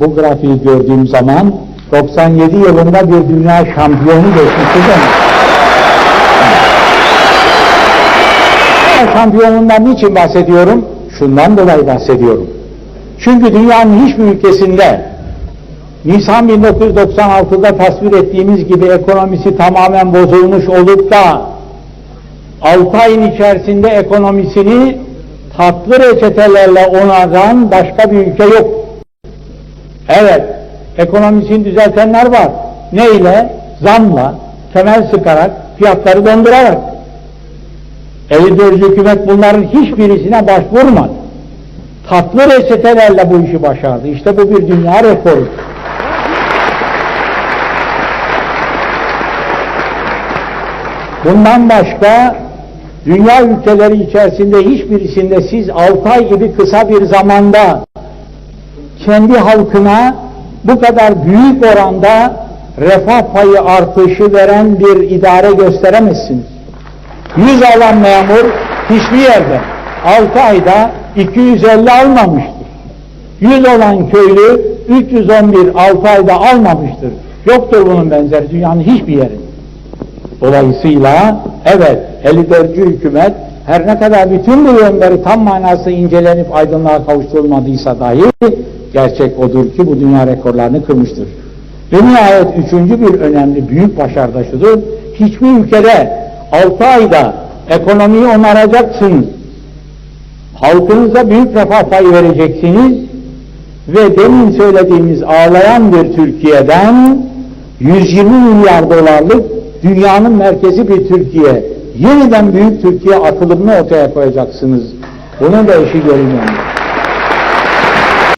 bu grafiği gördüğüm zaman 97 yılında bir dünya şampiyonu geçmişti de. Dünya şampiyonundan niçin bahsediyorum? Şundan dolayı bahsediyorum. Çünkü dünyanın hiçbir ülkesinde Nisan 1996'da tasvir ettiğimiz gibi ekonomisi tamamen bozulmuş olup da 6 ayın içerisinde ekonomisini tatlı reçetelerle onaran başka bir ülke yok. Evet, ekonomisini düzeltenler var. Neyle? Zamla, temel sıkarak, fiyatları dondurarak. 54 hükümet bunların hiçbirisine başvurmadı. Tatlı reçetelerle bu işi başardı. İşte bu bir dünya rekoru. Bundan başka dünya ülkeleri içerisinde hiçbirisinde siz 6 ay gibi kısa bir zamanda kendi halkına bu kadar büyük oranda refah payı artışı veren bir idare gösteremezsiniz. 100 alan memur hiçbir yerde 6 ayda 250 almamıştır. 100 olan köylü 311 6 ayda almamıştır. Yoktur bunun benzeri dünyanın hiçbir yerinde. Dolayısıyla evet 54. hükümet her ne kadar bütün bu yönleri tam manası incelenip aydınlığa kavuşturulmadıysa dahi gerçek odur ki bu dünya rekorlarını kırmıştır. Ve nihayet üçüncü bir önemli büyük başarı da şudur. Hiçbir ülkede 6 ayda ekonomiyi onaracaksınız. Halkınıza büyük refah payı vereceksiniz ve demin söylediğimiz ağlayan bir Türkiye'den 120 milyar dolarlık dünyanın merkezi bir Türkiye, yeniden büyük Türkiye atılımını ortaya koyacaksınız. Bunun da işi görünüyor.